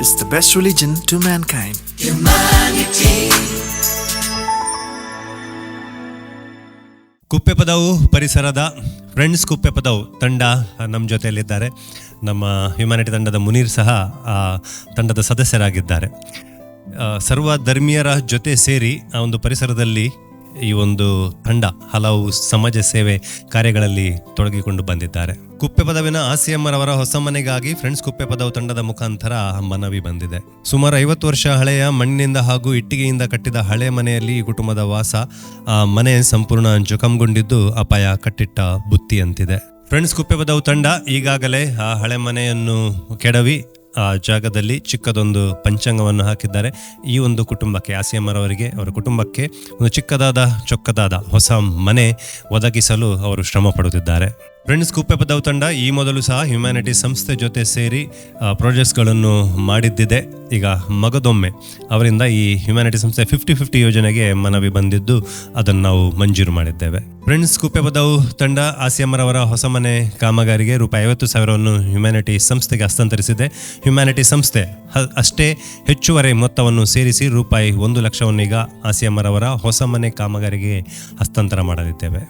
is the best religion to mankind. ಕುಪ್ಪೆ ಪದವು ಪರಿಸರದ friends ಕುಪ್ಪೆ ಪದವು ತಂಡ ನಮ್ಮ ಜೊತೆಯಲ್ಲಿದ್ದಾರೆ ನಮ್ಮ ಹ್ಯುಮ್ಯಾನಿಟಿ ತಂಡದ ಮುನೀರ್ ಸಹ ಆ ತಂಡದ ಸದಸ್ಯರಾಗಿದ್ದಾರೆ ಆ, ಸರ್ವ ಧರ್ಮೀಯರ ಜೊತೆ ಸೇರಿ ಆ ಒಂದು ಪರಿಸರದಲ್ಲಿ ಈ ಒಂದು ತಂಡ ಹಲವು ಸಮಾಜ ಸೇವೆ ಕಾರ್ಯಗಳಲ್ಲಿ ತೊಡಗಿಕೊಂಡು ಬಂದಿದ್ದಾರೆ. ಕುಪ್ಪೆ ಪದವಿನ ಆಸಿಯಮ್ಮರವರ ಹೊಸ ಮನೆಗಾಗಿ ಫ್ರೆಂಡ್ಸ್ ಕುಪ್ಪೆ ಪದವು ತಂಡದ ಮುಖಾಂತರ ಮನವಿ ಬಂದಿದೆ. ಸುಮಾರು ಐವತ್ತು ವರ್ಷ ಹಳೆಯ ಮಣ್ಣಿನಿಂದ ಹಾಗೂ ಇಟ್ಟಿಗೆಯಿಂದ ಕಟ್ಟಿದ ಹಳೆ ಮನೆಯಲ್ಲಿ ಈ ಕುಟುಂಬದ ವಾಸ ಆ ಮನೆ ಸಂಪೂರ್ಣ ಜೊಕಂಗೊಂಡಿದ್ದು ಅಪಾಯ ಕಟ್ಟಿಟ್ಟ ಬುತ್ತಿಯಂತಿದೆ. ಫ್ರೆಂಡ್ಸ್ ಕುಪ್ಪೆ ಪದವು ತಂಡ ಈಗಾಗಲೇ ಆ ಹಳೆ ಮನೆಯನ್ನು ಕೆಡವಿ ಆ, ಜಾಗದಲ್ಲಿ ಚಿಕ್ಕದೊಂದು ಪಂಚಾಂಗವನ್ನು ಹಾಕಿದ್ದಾರೆ. ಈ ಒಂದು ಕುಟುಂಬಕ್ಕೆ ಆಸಿಯಮ್ಮರವರಿಗೆ ಅವರ ಕುಟುಂಬಕ್ಕೆ ಒಂದು ಚಿಕ್ಕದಾದ, ಚೊಕ್ಕದಾದ ಹೊಸ ಮನೆ ಒದಗಿಸಲು ಅವರು ಶ್ರಮ ಪಡುತ್ತಿದ್ದಾರೆ. ಫ್ರೆಂಡ್ಸ್ ಕುಪ್ಪೆ ಪದವು ತಂಡ ಈ ಮೊದಲು ಸಹ ಹ್ಯುಮ್ಯಾನಿಟಿ ಸಂಸ್ಥೆ ಜೊತೆ ಸೇರಿ ಪ್ರಾಜೆಕ್ಟ್ಸ್ಗಳನ್ನು ಮಾಡಿದ್ದಿದೆ. ಈಗ ಮಗದೊಮ್ಮೆ ಅವರಿಂದ ಈ ಹ್ಯುಮ್ಯಾನಿಟಿ ಸಂಸ್ಥೆ ಫಿಫ್ಟಿ ಫಿಫ್ಟಿ ಯೋಜನೆಗೆ ಮನವಿ ಬಂದಿದ್ದು, ಅದನ್ನು ನಾವು ಮಂಜೂರು ಮಾಡಿದ್ದೇವೆ. ಫ್ರೆಂಡ್ಸ್ ಕುಪ್ಪೆ ಬದವು ತಂಡ ಆಸಿಯಮ್ಮರವರ ಹೊಸ ಮನೆ ಕಾಮಗಾರಿಗೆ ರೂಪಾಯಿ ಐವತ್ತು ಸಾವಿರವನ್ನು ಹ್ಯುಮ್ಯಾನಿಟಿ ಸಂಸ್ಥೆಗೆ ಹಸ್ತಾಂತರಿಸಿದೆ ಹ್ಯುಮ್ಯಾನಿಟಿ ಸಂಸ್ಥೆ ಅಷ್ಟೇ ಹೆಚ್ಚುವರಿ ಮೊತ್ತವನ್ನು ಸೇರಿಸಿ ರೂಪಾಯಿ ಒಂದು ಲಕ್ಷವನ್ನು ಈಗ ಆಸಿಯಮ್ಮರವರ ಹೊಸ ಮನೆ ಕಾಮಗಾರಿಗೆ ಹಸ್ತಾಂತರ ಮಾಡಲಿದ್ದೇವೆ.